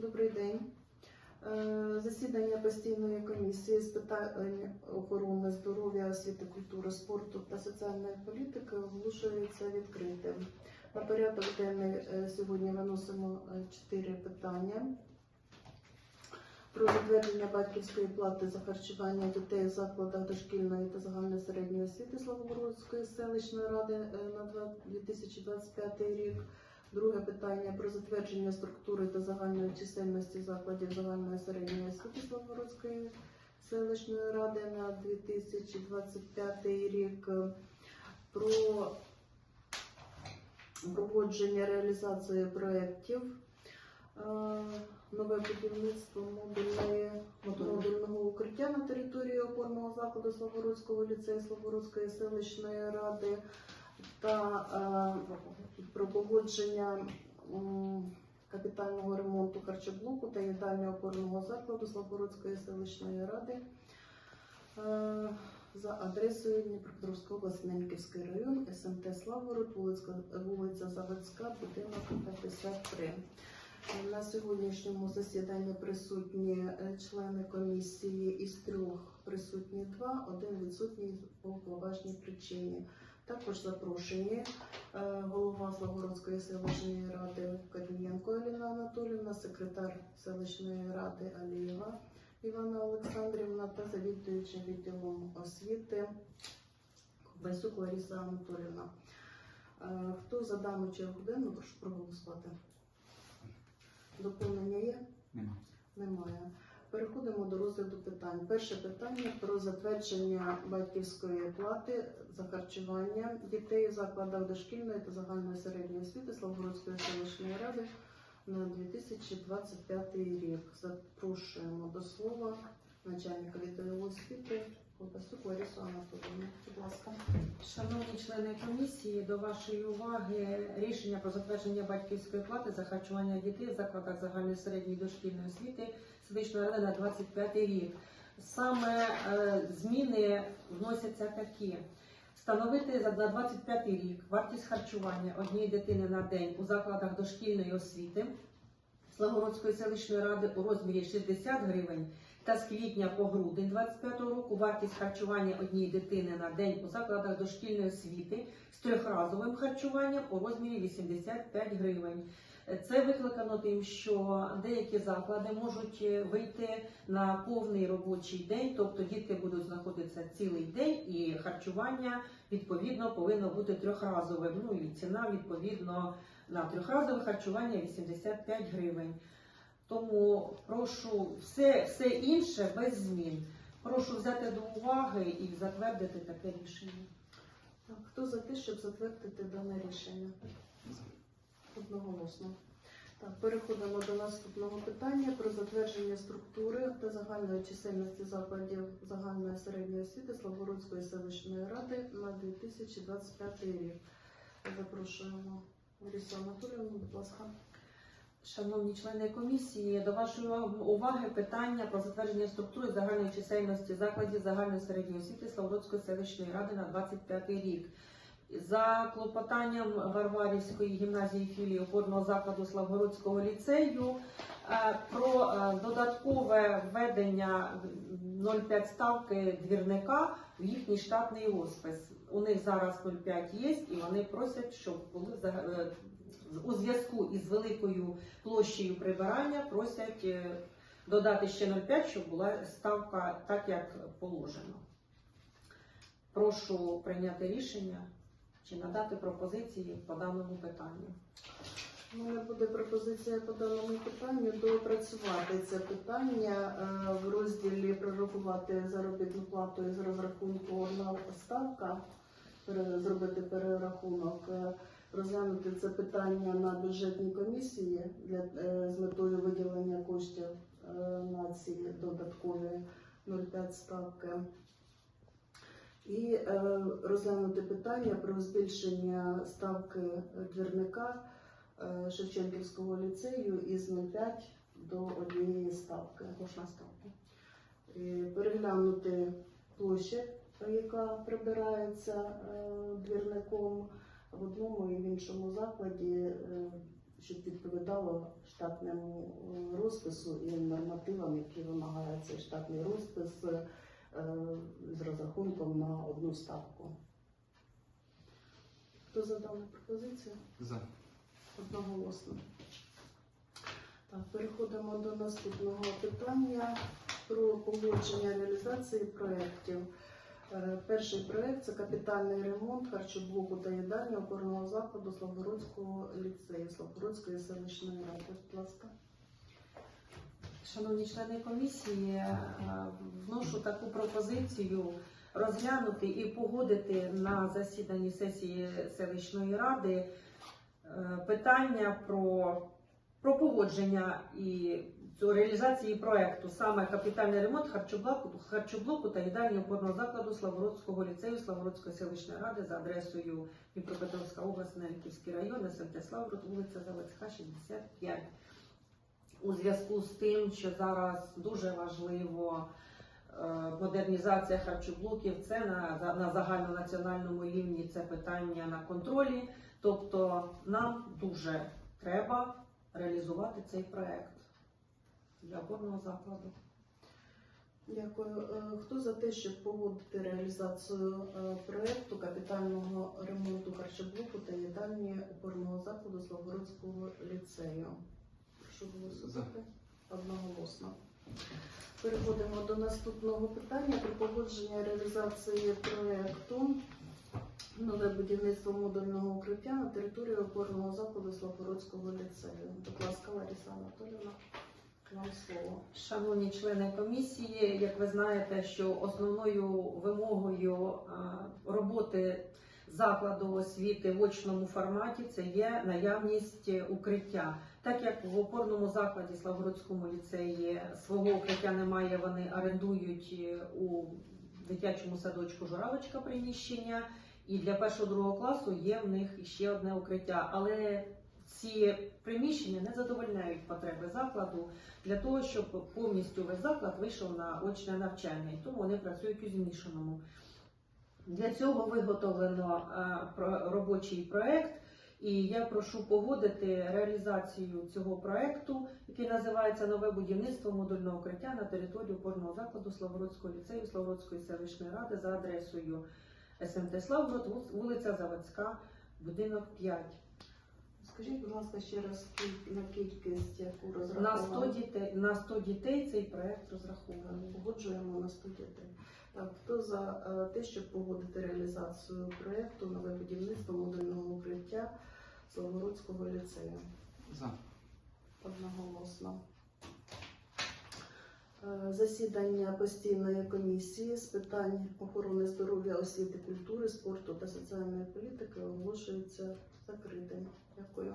Добрий день. Е, Засідання постійної комісії з питань охорони здоров'я, освіти, культури, спорту та соціальної політики оголошується відкритим. На порядок денний е, сьогодні виносимо е, чотири питання. Про затвердження батьківської плати за харчування дітей в закладах дошкільної та загальної середньої освіти Славогородської селищної ради на 2025 рік. Друге питання про затвердження структури та загальної чисельності закладів загальної середньої освіти Славгородської селищної ради на 2025 рік. Про проводження реалізації проєктів. Е, Нове будівництво модульної, модульного укриття на території опорного закладу Славгородського ліцею Славгородської селищної ради та е, про погодження капітального ремонту харчоблоку та їдальні опорного закладу Славгородської селищної ради е, за адресою Дніпропетровська область, Неньківський район, СМТ Славгород, вулиця, вулиця Заводська, будинок 53. На сьогоднішньому засіданні присутні е, члени комісії із трьох присутні два, один відсутній по поважній причині. Також запрошені голова Славгородської селищної ради Корнієнко Еліна Анатолівна, секретар селищної ради Алієва Івана Олександрівна та завідуючим відділом освіти Ковбасюк Лариса Анатолівна. Е, Хто за дану чергу денну, прошу проголосувати. Доповнення є? Нема. Немає. Переходимо до розгляду питань. Перше питання про затвердження батьківської плати за харчування дітей в закладах дошкільної та загальної середньої освіти Славгородської селищної ради на 2025 рік. Запрошуємо до слова начальника відділу освіти Колбасюк Ларису Анатолійовну. Будь ласка. Шановні члени комісії, до вашої уваги рішення про затвердження батьківської плати за харчування дітей в закладах загальної середньої дошкільної освіти селищної ради на 25 рік. Саме е, зміни вносяться такі. Встановити за на 25 рік вартість харчування однієї дитини на день у закладах дошкільної освіти Славгородської селищної ради у розмірі 60 гривень та з квітня по грудень 25 року вартість харчування однієї дитини на день у закладах дошкільної освіти з трьохразовим харчуванням у розмірі 85 гривень. Це викликано тим, що деякі заклади можуть е, вийти на повний робочий день, тобто дітки будуть знаходитися цілий день, і харчування відповідно повинно бути трьохразовим. Ну і ціна відповідно на трьохразове харчування 85 гривень. Тому прошу все, все інше без змін. Прошу взяти до уваги і затвердити таке рішення. Так, Хто за те, щоб затвердити дане рішення? Одноголосно. Так, переходимо до наступного питання про затвердження структури та загальної чисельності закладів загальної середньої освіти Славгородської селищної ради на 2025 рік. Запрошуємо Ларису Анатолійовну, будь ласка. Шановні члени комісії, до вашої уваги питання про затвердження структури загальної чисельності закладів загальної середньої освіти Славутської селищної ради на 25 рік. За клопотанням Варварівської гімназії філії опорного закладу Славгородського ліцею е, про е, додаткове введення 0,5 ставки двірника в їхній штатний розпис. У них зараз 0,5 є, і вони просять, щоб були е, у зв'язку із великою площею прибирання просять додати ще 0,5, щоб була ставка так, як положено. Прошу прийняти рішення чи надати пропозиції по даному питанню. У мене буде пропозиція по даному питанню доопрацювати це питання е, в розділі прорахувати заробітну плату із розрахунку одна ставка, зробити перерахунок, е, розглянути це питання на бюджетній комісії для е, з метою виділення коштів на ці додаткові 0,5 ставки. І е, розглянути питання про збільшення ставки двірника е, Шевченківського ліцею із 0,5 до однієї ставки. Кожна ставка. І переглянути площа, яка прибирається е, двірником в одному і в іншому закладі, щоб відповідало штатному розпису і нормативам, які вимагає цей штатний розпис з розрахунком на одну ставку. Хто за дану пропозицію? За. Одноголосно. Так, переходимо до наступного питання про погодження реалізації проєктів. Е, Перший проєкт це капітальний ремонт харчоблоку та їдальні опорного закладу Славгородського ліцею, Славгородської селищної ради. Будь ласка. Шановні члени комісії, е, вношу таку пропозицію розглянути і погодити на засіданні сесії селищної ради е, питання про, про погодження і реалізації проекту, саме капітальний ремонт харчоблоку, харчоблоку та їдальні опорного закладу Славгородського ліцею Славгородської селищної ради за адресою Дніпропетровська область, Нельківський район, СМТ Славгород, вулиця Заводська, 65 у зв'язку з тим, що зараз дуже важливо е, модернізація харчоблоків, це на, на загальнонаціональному рівні це питання на контролі. Тобто нам дуже треба реалізувати цей проект для опорного закладу. Дякую. Е, Хто за те, щоб погодити реалізацію е, проєкту капітального ремонту харчоблоку та їдальні опорного закладу Славгородського ліцею? Прошу голосувати. Одноголосно. Переходимо до наступного питання про погодження реалізації проєкту нове будівництво модульного укриття на території опорного закладу Славгородського ліцею. Будь ласка, Лариса Анатолійовна. Шановні члени комісії, як ви знаєте, що основною вимогою роботи закладу освіти в очному форматі це є наявність укриття. Так як в опорному закладі Славгородському ліцеї свого укриття немає, вони орендують е, у дитячому садочку Журавочка приміщення, і для першого другого класу є в них ще одне укриття. Але ці приміщення не задовольняють потреби закладу для того, щоб повністю весь заклад вийшов на очне навчання, і тому вони працюють у змішаному. Для цього виготовлено е, робочий проект, і я прошу погодити реалізацію цього проекту, який називається Нове будівництво модульного укриття на території опорного закладу Славгородського ліцею Славгородської селищної ради за адресою СМТ Славгород, вулиця Заводська, будинок 5. Скажіть, будь ласка, ще раз на кількість, яку На 100 дітей, на 100 дітей цей проект розрахований. Погоджуємо на 100 дітей. Так, хто за е, те, щоб погодити реалізацію проєкту нове будівництво модульного укриття Славгородського ліцею? За. Одноголосно. Е, Засідання постійної комісії з питань охорони здоров'я, освіти, культури, спорту та соціальної політики оголошується закритим. Дякую.